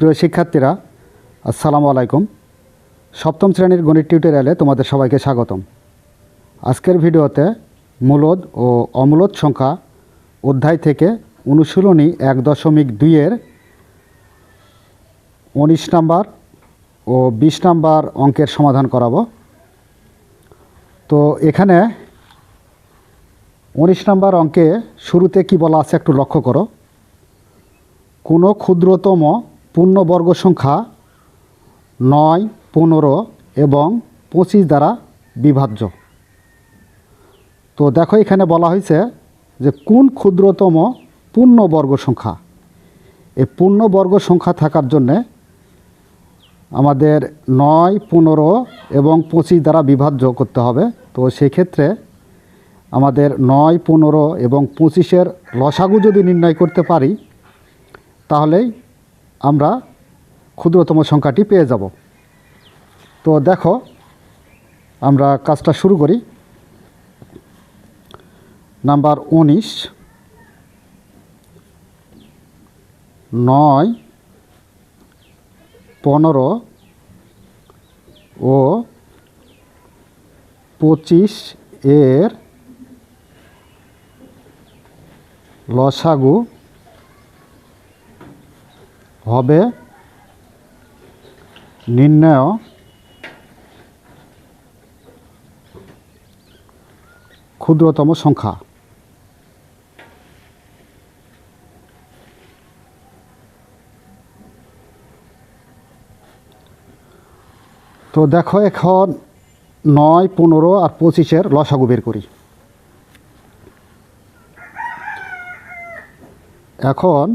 প্রিয় শিক্ষার্থীরা, আসসালামু আলাইকুম। সপ্তম শ্রেণির গণিত টিউটোরিয়ালে তোমাদের সবাইকে স্বাগতম। আজকের ভিডিওতে মূলদ ও অমূলদ সংখ্যা অধ্যায় থেকে অনুশীলনী এক দশমিক দুইয়ের উনিশ নাম্বার ও বিশ নাম্বার অঙ্কের সমাধান করাবো। তো এখানে উনিশ নাম্বার অঙ্কে শুরুতে কি বলা আছে একটু লক্ষ্য করো। কোনো ক্ষুদ্রতম পূর্ণবর্গ সংখ্যা নয়, পনেরো এবং পঁচিশ দ্বারা বিভাজ্য। তো দেখো এখানে বলা হয়েছে যে কোন ক্ষুদ্রতম পূর্ণবর্গ সংখ্যা? এই পূর্ণবর্গ সংখ্যা থাকার জন্যে আমাদের নয়, পনেরো এবং পঁচিশ দ্বারা বিভাজ্য করতে হবে। তো সেক্ষেত্রে আমাদের নয়, পনেরো এবং পঁচিশের লসাগু যদি নির্ণয় করতে পারি, তাহলেই আমরা ক্ষুদ্রতম সংখ্যাটি পেয়ে যাব। তো দেখো, আমরা কাজটা শুরু করি। নাম্বার উনিশ, নয়, পনেরো ও পঁচিশ এর লসাগু হবে। নির্ণয়। ক্ষুদ্রতম সংখ্যা। তো দেখো এখন নয়, পনেরো আর পঁচিশের লসাগু বের করি। এখন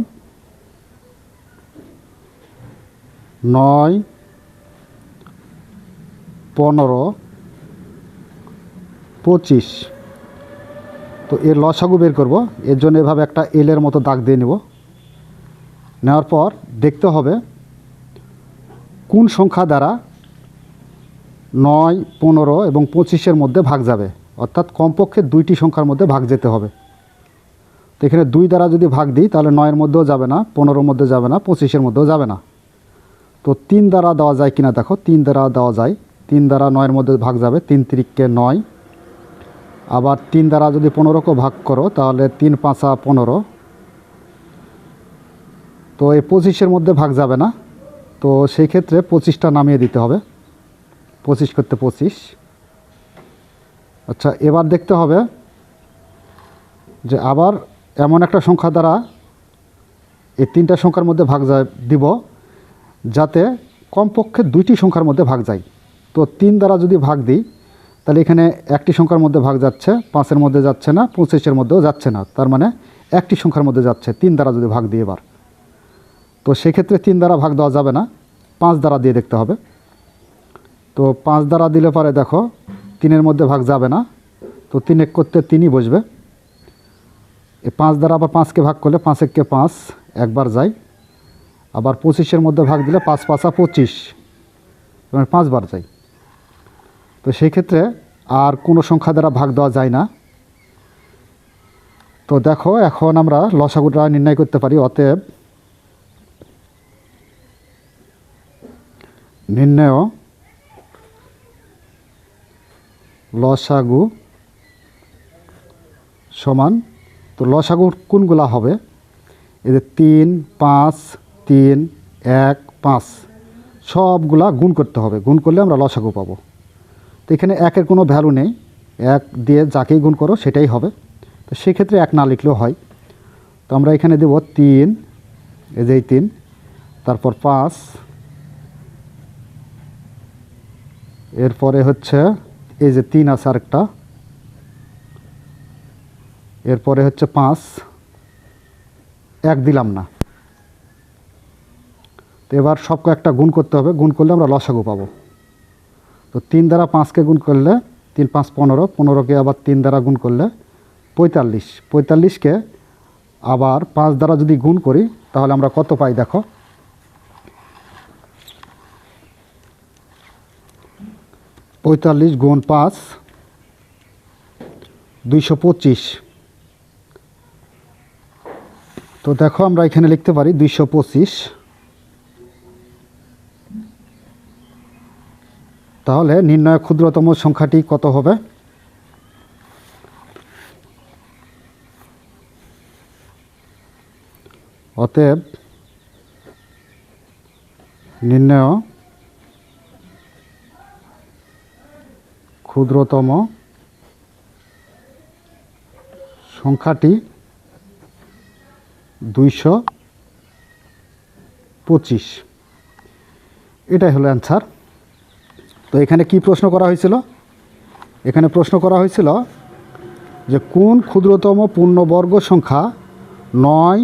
নয়, পনেরো, পঁচিশ। তো এর লসাগু বের করব। এর জন্য এভাবে একটা এলের মতো দাগ দিয়ে নেব। নেওয়ার পর দেখতে হবে কোন সংখ্যা দ্বারা নয়, পনেরো এবং পঁচিশের মধ্যে ভাগ যাবে। অর্থাৎ কমপক্ষে দুইটি সংখ্যার মধ্যে ভাগ যেতে হবে। তো এখানে দুই দ্বারা যদি ভাগ দিই, তাহলে নয়ের মধ্যেও যাবে না, পনেরোর মধ্যে যাবে না, পঁচিশের মধ্যেও যাবে না। তো তিন দ্বারা দেওয়া যায় কিনা দেখো, তিন দ্বারা দেওয়া যায়। তিন দ্বারা নয়ের মধ্যে ভাগ যাবে, তিন তিরিককে নয়। আবার তিন দ্বারা যদি পনেরোকে ভাগ করো, তাহলে তিন পাঁচা পনেরো। তো এই পঁচিশের মধ্যে ভাগ যাবে না। তো সেই ক্ষেত্রে পঁচিশটা নামিয়ে দিতে হবে। পঁচিশ করতে পঁচিশ। আচ্ছা এবার দেখতে হবে যে আবার এমন একটা সংখ্যা দ্বারা এই তিনটা সংখ্যার মধ্যে ভাগ যায় দিব। যাতে কমপক্ষে দুইটি সংখ্যার মধ্যে ভাগ যায়। তো তিন দ্বারা যদি ভাগ দিই, তাহলে এখানে একটি সংখ্যার মধ্যে ভাগ যাচ্ছে, পাঁচের মধ্যে যাচ্ছে না, পঁচিশের মধ্যেও যাচ্ছে না। তার মানে একটি সংখ্যার মধ্যে যাচ্ছে, তিন দ্বারা যদি ভাগ দিই এবার। তো সেক্ষেত্রে তিন দ্বারা ভাগ দেওয়া যাবে না, পাঁচ দ্বারা দিয়ে দেখতে হবে। তো পাঁচ দ্বারা দিলে পরে দেখো, তিনের মধ্যে ভাগ যাবে না, তো তিন এক করতে তিনই বসবে। এই পাঁচ দ্বারা আবার পাঁচকে ভাগ করলে পাঁচ এককে পাঁচ, একবার যায়। আবার পঁচিশের মধ্যে ভাগ দিলে পাঁচ পাঁচা পঁচিশ। মানে পাঁচবার যায় তো সেই ক্ষেত্রে আর কোনো সংখ্যা দ্বারা ভাগ দেওয়া যায় না। তো দেখো, এখন আমরা লসাগুটা নির্ণয় করতে পারি, অতএব নির্ণয় লসাগু সমান, তো লসাগু কোনগুলা হবে? যে তিন, পাঁচ তিন, এক, পাঁচ, সবগুলা গুণ করতে হবে। গুণ করলে আমরা লসাগু পাবো। তো এখানে একের কোনো ভ্যালু নেই। এক দিয়ে যাকেই গুণ করো সেটাই হবে। তো সেক্ষেত্রে এক না লিখলেও হয়। তো আমরা এখানে দেব তিন, এই যে তিন, তারপর পাঁচ, এরপরে হচ্ছে এই যে তিন আছে আরেকটা, এরপরে হচ্ছে পাঁচ, এক দিলাম না। তো এবার সব কয়েকটা গুণ করতে হবে। গুণ করলে আমরা লসাগু পাবো। তো তিন দ্বারা পাঁচকে গুণ করলে তিন পাঁচ পনেরো, পনেরোকে আবার তিন দ্বারা গুণ করলে পঁয়তাল্লিশ। পঁয়তাল্লিশকে আবার পাঁচ দ্বারা যদি গুণ করি, তাহলে আমরা কত পাই দেখো? পঁয়তাল্লিশ গুণ পাঁচ, দুইশো পঁচিশ। তো দেখো আমরা এখানে লিখতে পারি দুইশো পঁচিশ। তাহলে নির্ণয় ক্ষুদ্রতম সংখ্যাটি কত হবে? অতএব নির্ণয় ক্ষুদ্রতম সংখ্যাটি দুইশো পঁচিশ। এটাই হলো অ্যান্সার তো এখানে কি প্রশ্ন করা হয়েছিল? এখানে প্রশ্ন করা হয়েছিল যে কোন ক্ষুদ্রতম পূর্ণবর্গ সংখ্যা নয়,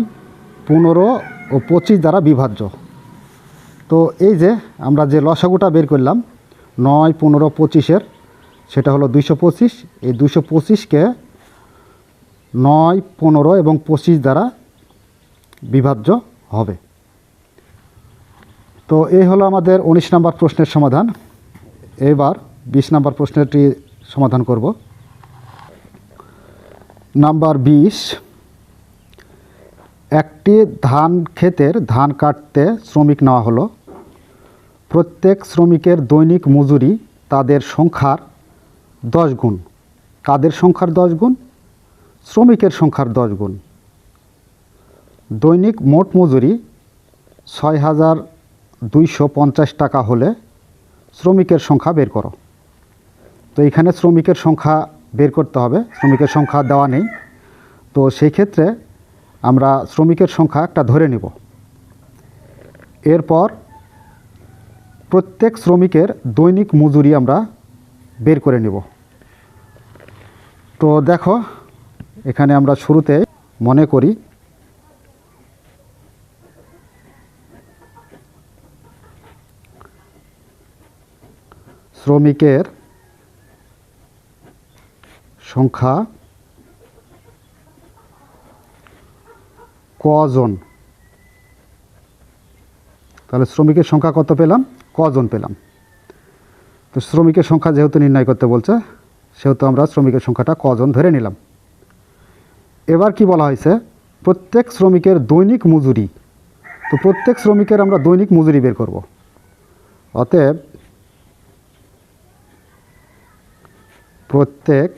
পনেরো ও পঁচিশ দ্বারা বিভাজ্য? তো এই যে আমরা যে লসাগুটা বের করলাম, নয়, পনেরো, পঁচিশের, সেটা হলো দুইশো পঁচিশ। এই দুইশো পঁচিশকে নয়, পনেরো এবং পঁচিশ দ্বারা বিভাজ্য হবে। তো এই হলো আমাদের উনিশ নম্বর প্রশ্নের সমাধান। এবার বিশ নাম্বার প্রশ্নটি সমাধান করব। নাম্বার বিশ, একটি ধান ক্ষেতের ধান কাটতে শ্রমিক নেওয়া হলো। প্রত্যেক শ্রমিকের দৈনিক মজুরি তাদের সংখ্যার দশ গুণ। কাদের সংখ্যার দশ গুণ? শ্রমিকের সংখ্যার দশ গুণ। দৈনিক মোট মজুরি ছয় হাজার দুইশো পঞ্চাশ টাকা হলে শ্রমিকের সংখ্যা বের করো। তো এখানে শ্রমিকের সংখ্যা বের করতে হবে। শ্রমিকের সংখ্যা দেওয়া নেই। তো সেই ক্ষেত্রে আমরা শ্রমিকের সংখ্যা একটা ধরে নেব। এরপর প্রত্যেক শ্রমিকের দৈনিক মজুরি আমরা বের করে নেব। তো দেখো, এখানে আমরা শুরুতে মনে করি শ্রমিকের সংখ্যা কজন? তাহলে শ্রমিকের সংখ্যা কত পেলাম? কজন পেলাম? তো শ্রমিকের সংখ্যা যেহেতু নির্ণয় করতে বলছে, সেহেতু আমরা শ্রমিকের সংখ্যাটা কজন ধরে নিলাম। এবার কি বলা হয়েছে? প্রত্যেক শ্রমিকের দৈনিক মজুরি, তো প্রত্যেক শ্রমিকের আমরা দৈনিক মজুরি বের করব। অতএব প্রত্যেক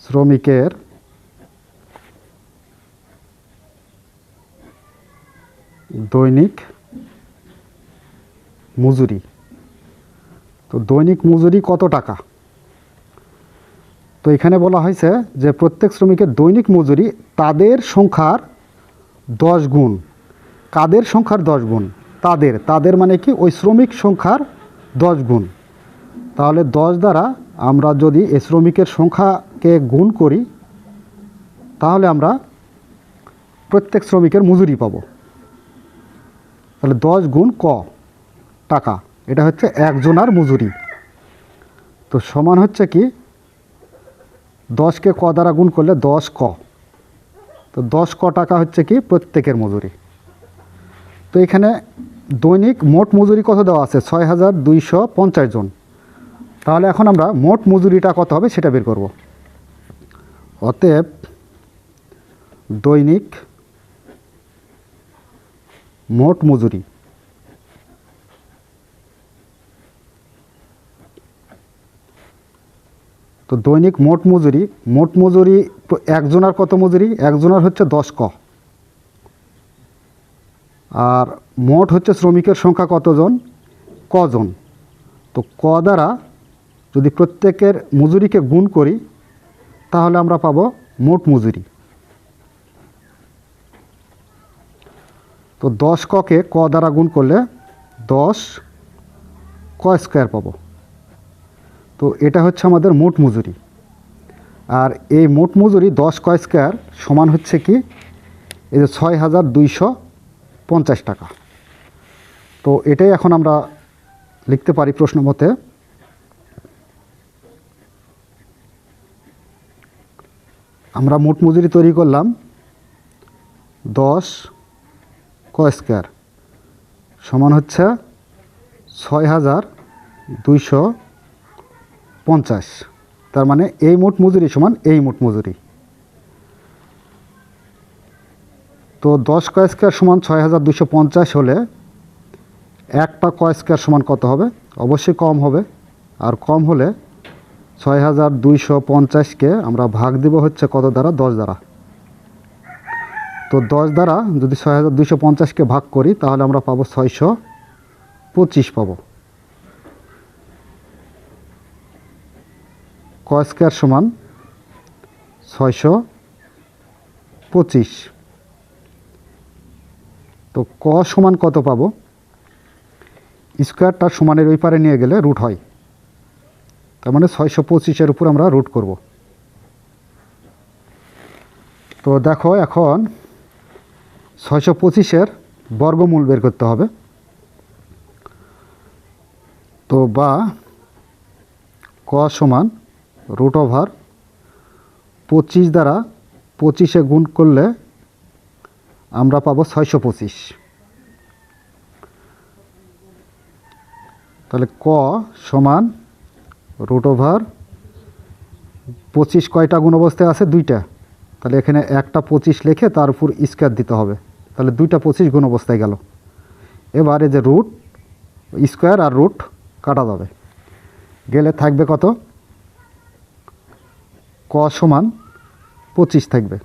শ্রমিকের দৈনিক মজুরি। তো দৈনিক মজুরি কত টাকা? তো এখানে বলা হয়েছে যে প্রত্যেক শ্রমিকের দৈনিক মজুরি তাদের সংখ্যার দশ গুণ। কাদের সংখ্যার দশ গুণ? তাদের। তাদের মানে কি? ওই শ্রমিক সংখ্যার দশ গুণ। তাহলে দশ দ্বারা আমরা যদি এই শ্রমিকের সংখ্যাকে গুণ করি, তাহলে আমরা প্রত্যেক শ্রমিকের মজুরি পাবো। তাহলে দশ গুণ ক টাকা, এটা হচ্ছে একজনার মজুরি। তো সমান হচ্ছে কি? দশকে ক দ্বারা গুণ করলে দশ ক। তো দশ ক টাকা হচ্ছে কি? প্রত্যেকের মজুরি। তো এখানে দৈনিক মোট মজুরি কত দেওয়া আছে? ছয় হাজার দুইশো পঞ্চাশ জন। তাহলে এখন আমরা মোট মজুরিটা কত হবে সেটা বের করব। অতএব দৈনিক মোট মজুরি তো দৈনিক মোট মজুরি মোট মজুরি একজনার কত মজুরি? একজনার হচ্ছে দশ ক। আর মোট হচ্ছে শ্রমিকের সংখ্যা কতজন? কজন? তো ক দ্বারা যদি প্রত্যেকের মজুরিকে গুণ করি, তাহলে আমরা পাবো মোট মজুরি। তো দশ ককে ক দ্বারা গুণ করলে দশ ক স্কোয়ার পাবো। তো এটা হচ্ছে আমাদের মোট মজুরি। আর এই মোট মজুরি দশ ক স্কোয়ার সমান হচ্ছে কি? এই যে ছয় হাজার দুইশো পঞ্চাশ টাকা। তো এটাই এখন আমরা লিখতে পারি প্রশ্ন মতে। আমরা মোট মজুরি তৈরি করলাম দশ ক স্কোয়ার সমান হচ্ছে ছয় হাজার দুইশো পঞ্চাশ। তার মানে এই মোট মজুরি সমান এই মোট মজুরি। তো দশ ক স্কোয়ার সমান ছয় হাজার দুশো পঞ্চাশ হলে একটা ক স্কোয়ার সমান কত হবে? অবশ্যই কম হবে। আর কম হলে ছয় হাজার দুইশো পঞ্চাশকে আমরা ভাগ দিব হচ্ছে কত দ্বারা? দশ দ্বারা। তো দশ দ্বারা যদি ছয় হাজার দুইশো পঞ্চাশকে ভাগ করি, তাহলে আমরা পাবো ছয়শো পঁচিশ পাবো। ক স্কোয়ার সমান ছয়শো পঁচিশ। তো ক সমান কত পাবো? স্কোয়ারটা সমানের ওই পারে নিয়ে গেলে রুট হয়। তার মানে ছয়শো পঁচিশের উপর আমরা রুট করব। তো দেখো এখন ছয়শো পঁচিশের বর্গমূল বের করতে হবে। তো বা ক সমান রুট ওভার পঁচিশ দ্বারা পঁচিশে গুণ করলে আমরা পাবো ছয়শো পঁচিশ। তাহলে ক সমান রুট ওভার পঁচিশ কয়টা গুণ অবস্থায় আছে? দুইটা। তাহলে এখানে একটা পঁচিশ লিখে তার উপর স্কোয়ার দিতে হবে। তাহলে দুইটা পঁচিশ গুণ অবস্থায় গেল। এবার যে রুট স্কোয়ার আর রুট কাটা যাবে। গেলে থাকবে কত? ক সমান পঁচিশ থাকবে।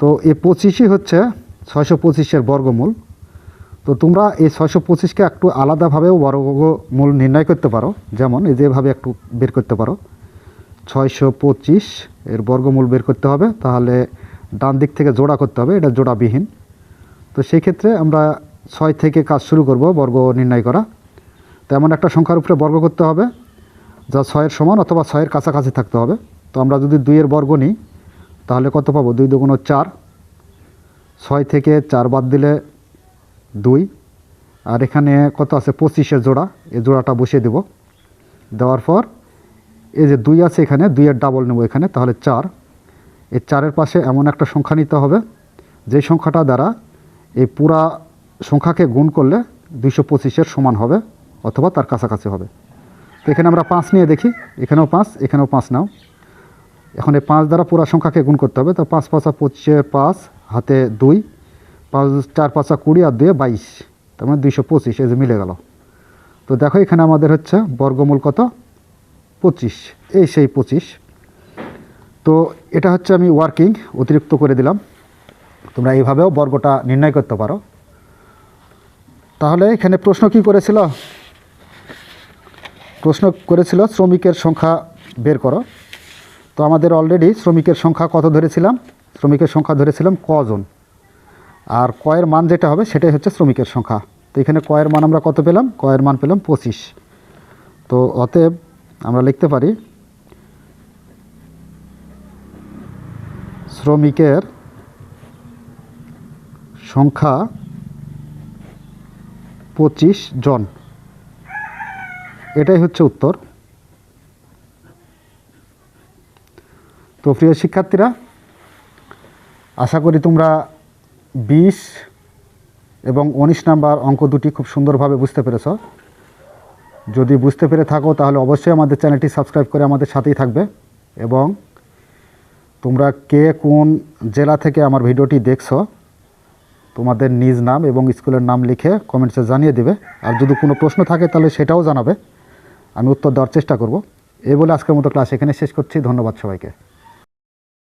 তো এই পঁচিশই হচ্ছে ছয়শো পঁচিশের বর্গমূল। তো তোমরা এই ছয়শো পঁচিশকে একটু আলাদাভাবেও বর্গমূল নির্ণয় করতে পারো। যেমন এই যেভাবে একটু বের করতে পারো। ছয়শো পঁচিশ এর বর্গমূল বের করতে হবে। তাহলে ডান দিক থেকে জোড়া করতে হবে। এটা জোড়াবিহীন। তো সেই ক্ষেত্রে আমরা ছয় থেকে কাজ শুরু করব বর্গ নির্ণয় করা। তেমন একটা সংখ্যার উপরে বর্গ করতে হবে, যা ছয়ের সমান অথবা ছয়ের কাছাকাছি থাকতে হবে। তো আমরা যদি দুইয়ের বর্গ নিই, তাহলে কত পাবো? দুই দুগুণ চার। ছয় থেকে চার বাদ দিলে দুই। আর এখানে কত আছে? পঁচিশের জোড়া। এই জোড়াটা বসিয়ে দেব। দেওয়ার পর এই যে দুই আছে এখানে, দুইয়ের ডাবল নেব এখানে, তাহলে চার। এই চারের পাশে এমন একটা সংখ্যা নিতে হবে, যে সংখ্যাটা দ্বারা এই পুরা সংখ্যাকে গুণ করলে দুইশো পঁচিশের সমান হবে, অথবা তার কাছাকাছি হবে। তো এখানে আমরা পাঁচ নিয়ে দেখি। এখানেও পাঁচ এখানেও পাঁচ নাও। এখন এই পাঁচ দ্বারা পুরা সংখ্যাকে গুণ করতে হবে। তো পাঁচ, পাঁচা পঁচিশের পাঁচ, হাতে দুই। পাঁচ, চার পাঁচা কুড়ি আর দুয়ে বাইশ। তার মানে দুইশো পঁচিশ, এই যে মিলে গেল। তো দেখো, এখানে আমাদের হচ্ছে বর্গমূল কত? পঁচিশ। এই সেই পঁচিশ। তো এটা হচ্ছে আমি ওয়ার্কিং অতিরিক্ত করে দিলাম। তোমরা এইভাবেও বর্গটা নির্ণয় করতে পারো। তাহলে এখানে প্রশ্ন কি করেছিল? প্রশ্ন করেছিল শ্রমিকের সংখ্যা বের করো। তো আমাদের অলরেডি শ্রমিকের সংখ্যা কত ধরেছিলাম? শ্রমিকের সংখ্যা ধরেছিলাম কজন? আর কয়ের মান যেটা হবে সেটাই হচ্ছে শ্রমিকের সংখ্যা। তো এখানে কয়ের মান আমরা কত পেলাম? কয়ের মান পেলাম পঁচিশ। তো অতএব আমরা লিখতে পারি, শ্রমিকের সংখ্যা পঁচিশ জন। এটাই হচ্ছে উত্তর। তো প্রিয় শিক্ষার্থীরা, আশা করি তোমরা বিশ এবং উনিশ নাম্বার অঙ্ক দুটি খুব সুন্দরভাবে বুঝতে পেরেছ। যদি বুঝতে পেরে থাকো, তাহলে অবশ্যই আমাদের চ্যানেলটি সাবস্ক্রাইব করে আমাদের সাথেই থাকবে এবং তোমরা কে কোন জেলা থেকে আমার ভিডিওটি দেখছ, তোমাদের নিজ নাম এবং স্কুলের নাম লিখে কমেন্টসে জানিয়ে দেবে। আর যদি কোনো প্রশ্ন থাকে, তাহলে সেটাও জানাবে। আমি উত্তর দেওয়ার চেষ্টা করব। এই বলে আজকের মতো ক্লাস এখানে শেষ করছি। ধন্যবাদ সবাইকে।